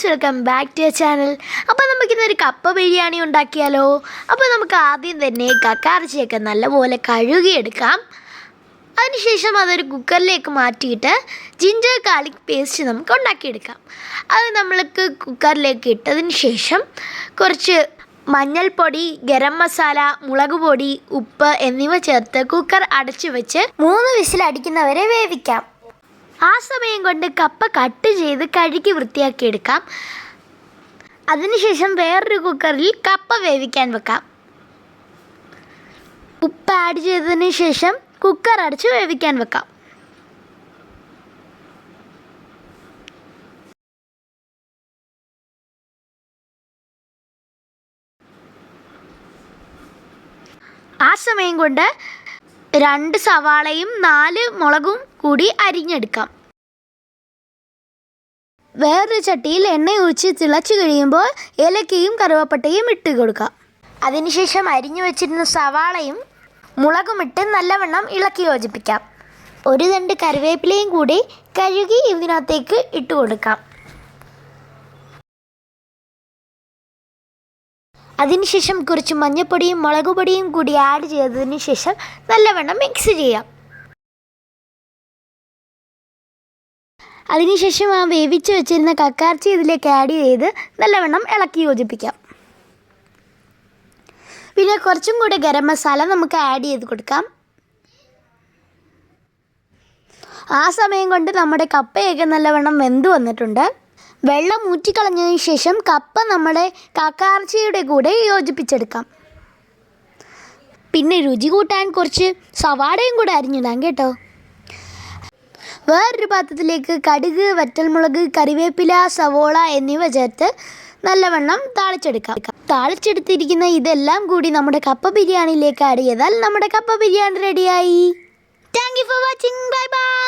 Friends welcome back to your channel അപ്പോൾ നമുക്കിന്നൊരു കപ്പ ബിരിയാണി ഉണ്ടാക്കിയാലോ? അപ്പോൾ നമുക്ക് ആദ്യം തന്നെ കക്കാർച്ചയൊക്കെ നല്ലപോലെ കഴുകിയെടുക്കാം. അതിനുശേഷം അതൊരു കുക്കറിലേക്ക് മാറ്റിയിട്ട് ജിഞ്ചർ ഗാർലിക് പേസ്റ്റ് നമുക്ക് ഉണ്ടാക്കിയെടുക്കാം. അത് നമ്മൾക്ക് കുക്കറിലേക്ക് ഇട്ടതിന് ശേഷം കുറച്ച് മഞ്ഞൾപ്പൊടി ഗരം മസാല മുളക് പൊടി ഉപ്പ് എന്നിവ ചേർത്ത് കുക്കർ അടച്ചു വെച്ച് മൂന്ന് വിസിൽ അടിക്കുന്നവരെ വേവിക്കാം. ആ സമയം കൊണ്ട് കപ്പ കട്ട് ചെയ്ത് കഴുകി വൃത്തിയാക്കി എടുക്കാം. അതിനുശേഷം വേറൊരു കുക്കറിൽ കപ്പ വേവിക്കാൻ വെക്കാം. ഉപ്പ് ആഡ് ചെയ്തതിന് ശേഷം കുക്കർ അടച്ച് വേവിക്കാൻ വെക്കാം. ആ സമയം കൊണ്ട് രണ്ട് സവാളയും നാല് മുളകും കൂടി അരിഞ്ഞെടുക്കാം. വേറൊരു ചട്ടിയിൽ എണ്ണ ഒഴിച്ച് തിളച്ചു കഴിയുമ്പോൾ ഏലക്കയും കറുവപ്പട്ടയും ഇട്ട് കൊടുക്കാം. അതിനുശേഷം അരിഞ്ഞു വെച്ചിരുന്ന സവാളയും മുളകുമിട്ട് നല്ലവണ്ണം ഇളക്കി യോജിപ്പിക്കാം. ഒരു തണ്ട് കറിവേപ്പിലയും കൂടി കഴുകി ഇതിനകത്തേക്ക് ഇട്ട് കൊടുക്കാം. അതിനുശേഷം കുറച്ച് മഞ്ഞപ്പൊടിയും മുളകുപൊടിയും കൂടി ആഡ് ചെയ്തതിന് ശേഷം നല്ലവണ്ണം മിക്സ് ചെയ്യാം. അതിനുശേഷം ആ വേവിച്ച് വെച്ചിരുന്ന കക്കാർച്ചി ഇതിലേക്ക് ആഡ് ചെയ്ത് നല്ലവണ്ണം ഇളക്കി യോജിപ്പിക്കാം. പിന്നെ കുറച്ചും കൂടി ഗരം മസാല നമുക്ക് ആഡ് ചെയ്ത് കൊടുക്കാം. ആ സമയം കൊണ്ട് നമ്മുടെ കപ്പയൊക്കെ നല്ലവണ്ണം വെന്ത് വന്നിട്ടുണ്ട്. വെള്ളം ഊറ്റിക്കളഞ്ഞതിന് ശേഷം കപ്പ നമ്മുടെ കാക്കാർച്ചയുടെ കൂടെ യോജിപ്പിച്ചെടുക്കാം. പിന്നെ രുചി കൂട്ടാൻ കുറച്ച് സവാടയും കൂടെ അരിഞ്ഞിടാം കേട്ടോ. വേറൊരു പാത്രത്തിലേക്ക് കടുക് വറ്റൽമുളക് കറിവേപ്പില സവോള എന്നിവ ചേർത്ത് നല്ലവണ്ണം താളിച്ചെടുക്കാം. താളിച്ചെടുത്തിരിക്കുന്ന ഇതെല്ലാം കൂടി നമ്മുടെ കപ്പ ബിരിയാണിയിലേക്ക് ആഡ് ചെയ്താൽ നമ്മുടെ കപ്പ ബിരിയാണി റെഡിയായി thank you for watching bye bye